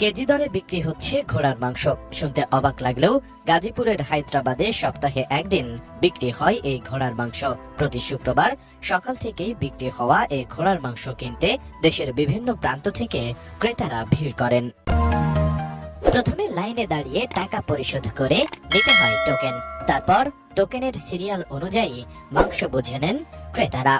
KG দরে বিক্রি হচ্ছে ঘোড়ার মাংস। শুনতে অবাক লাগলেও গাজীপুরের হায়দ্রাবাদে সপ্তাহে একদিন বিক্রি হয় এই ঘোড়ার মাংস। প্রতি শুক্রবার সকাল থেকেই বিক্রি হওয়া এই ঘোড়ার মাংস কিনতে দেশের বিভিন্ন প্রান্ত থেকে ক্রেতারা ভিড় করেন। প্রথমে লাইনে দাঁড়িয়ে টাকা পরিশোধ করে নিতে হয় টোকেন। তারপর টোকেনের সিরিয়াল অনুযায়ী মাংস বুঝে নেন ক্রেতারা।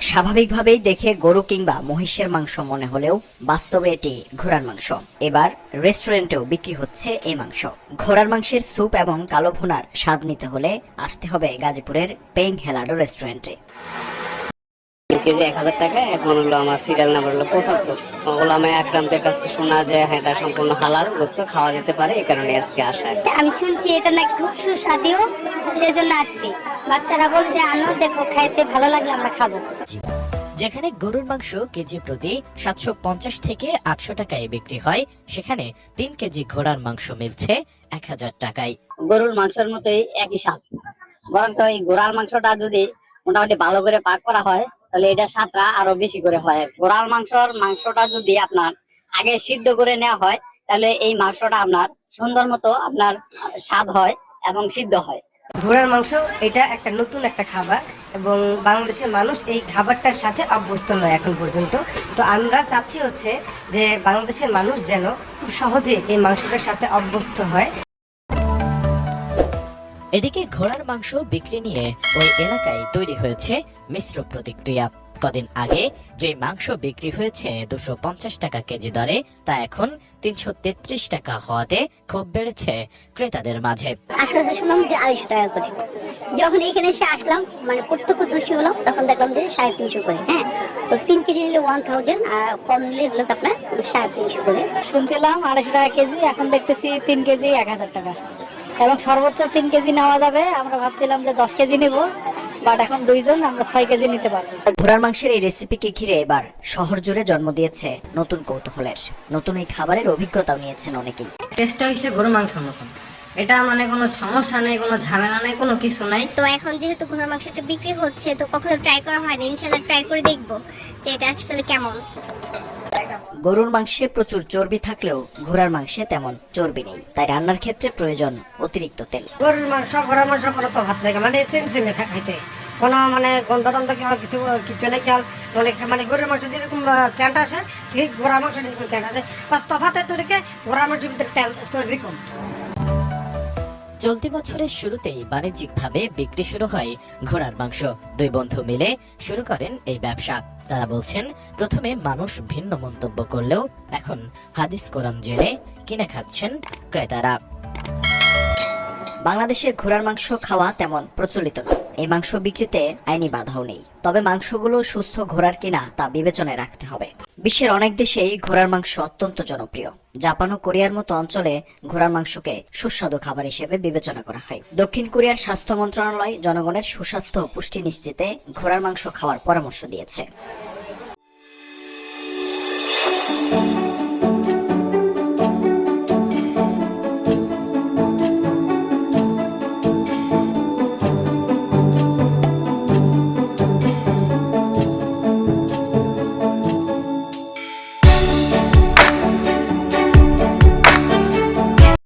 স্বাভাবিকভাবেই দেখে গরু কিংবা মহিষের মাংস মনে হলেও বাস্তবে এটি ঘোড়ার মাংস। এবার রেস্টুরেন্টেও বিক্রি হচ্ছে এই মাংস। ঘোড়ার মাংসের স্যুপ এবং কালো ভুনার স্বাদ নিতে হলে আসতে হবে গাজীপুরের পেং হেলাডো রেস্টুরেন্টে। কেজি এক হাজার টাকা এখন হলো আমার সিরিয়াল নাম্বার হলো পঁচাত্তর। ওলামা একরামদের কাছ থেকে শোনা যে হ্যাঁ এটা সম্পূর্ণ হালাল গোস্ত খাওয়া যেতে পারে এই কারণে আজকে আসা আমি শুনছি এটা নাকি খুব সুস্বাদু। সেজন্য আসছি। বাচ্চারা বলছে আনো দেখো খাইতে ভালো লাগলে আমরা খাব। যেখানে গরুর মাংস কেজি প্রতি সাতশো পঞ্চাশ থেকে আটশো টাকায় বিক্রি হয় সেখানে তিন কেজি ঘোড়ার মাংস মিলছে এক হাজার টাকায়। গরুর মাংসের মতোই একই স্বাদ। বরং তো এই ঘোড়ার মাংসটা যদি মোটামুটি ভালো করে পাক করা হয় তাহলে এটা স্বাদটা আরও বেশি করে হয়। ঘোড়ার মাংসর মাংসটা যদি আপনার আগে সিদ্ধ করে নেওয়া হয় তাহলে এই মাংসটা আপনার সুন্দর মতো আপনার স্বাদ হয় এবং সিদ্ধ হয়। ঘোড়ার মাংস, এটা একটা নতুন একটা খাবার এবং বাংলাদেশের মানুষ এই খাবারটার সাথে অভ্যস্ত নয় এখন পর্যন্ত। তো আমরা চাচ্ছি হচ্ছে যে বাংলাদেশের মানুষ যেন খুব সহজে এই মাংসটার সাথে অভ্যস্ত হয়। এদিকে ঘোড়ার মাংস বিক্রি নিয়ে ওই এলাকায় তৈরি হয়েছে মিশ্র প্রতিক্রিয়া। কদিন আগে যে মাংস বিক্রি হয়েছে দুশো পঞ্চাশ টাকা কেজি দরে তা এখন তিনশো তেত্রিশ টাকা হওয়াতে ক্ষোভ বেড়েছে ক্রেতাদের মাঝে। আসলে শুনলাম যে আড়াইশো টাকা করে। যখন এখানে এসে আসলাম মানে প্রত্যক্ষদর্শী হলাম তখন দেখলাম যে সাড়ে তিনশো করে হ্যাঁ? তো তিন কেজি নিলে ওয়ান থাউজেন্ড আর কম নিলে হলো আপনার সাড়ে তিনশো করে। শুনছিলাম আড়াইশো টাকা কেজি এখন দেখতেছি তিন কেজি এক হাজার টাকা। এবং সর্বোচ্চ তিন কেজি নেওয়া যাবে আমরা ভাবছিলাম যে দশ কেজি নেব। বাট এখন দুইজন আমরা ছয় কেজি নিতে পারব। ঘোড়ার মাংসের এই রেসিপিকে ঘিরে এবার শহর জুড়ে জন্ম দিয়েছে নতুন কৌতূহলের। নতুন এই খাবারের অভিজ্ঞতাও নিয়েছেন অনেকেই। টেস্টটা হচ্ছে গরু মাংসের মতন। এটা মানে কোনো সমস্যা নেই কোনো ঝামেলা নেই কোনো কিছু নাই। তো এখন যেহেতু ঘোড়ার মাংসটা বিক্রি হচ্ছে তো কখনো ট্রাই করা হয়নি। ইনশাল্লাহ ট্রাই করে দেখব যে এটা আসলে কেমন। গরুর মাংসে প্রচুর চর্বি থাকলেও ঘোড়ার মাংসে তেমন চর্বি নেই। তাই রান্নার ক্ষেত্রে প্রয়োজন অতিরিক্ত তেল। গরুর মাংস ঘোড়ার মাংস কোনো তো ভাত লাগে মানে সেম সেম খাইতে। কোনো মানে গন্ধ টন্ধ কিংবা কিছু কিছু নেই খেয়াল মানে মানে গরুর মাংস যেরকম চ্যান্ট আসে ঠিক ঘোড়ার মাংস যেরকম চ্যান্ট আসে। বাস তফাতে তো রেখে ঘোড়ার মাংসের ভিতরে তেল চর্বি কম। চলতি বছরের শুরুতেই বাণিজ্যিকভাবে বিক্রি শুরু হয় ঘোড়ার মাংস। দুই বন্ধু মিলে শুরু করেন এই ব্যবসা। তারা বলছেন, প্রথমে মানুষ ভিন্ন মন্তব্য করলেও এখন হাদিস কোরআন জেনে কিনে খাচ্ছেন ক্রেতারা। বাংলাদেশে ঘোড়ার মাংস খাওয়া তেমন প্রচলিত না। এই মাংস বিক্রিতে আইনি বাধাও নেই। তবে মাংসগুলো সুস্থ ঘোড়ার কিনা তা বিবেচনায় রাখতে হবে। বিশ্বের অনেক দেশেই ঘোড়ার মাংস অত্যন্ত জনপ্রিয়। জাপান ও কোরিয়ার মতো অঞ্চলে ঘোড়ার মাংসকে সুস্বাদু খাবার হিসেবে বিবেচনা করা হয়। দক্ষিণ কোরিয়ার স্বাস্থ্য মন্ত্রণালয় জনগণের সুস্বাস্থ্য ও পুষ্টি নিশ্চিতে ঘোড়ার মাংস খাওয়ার পরামর্শ দিয়েছে।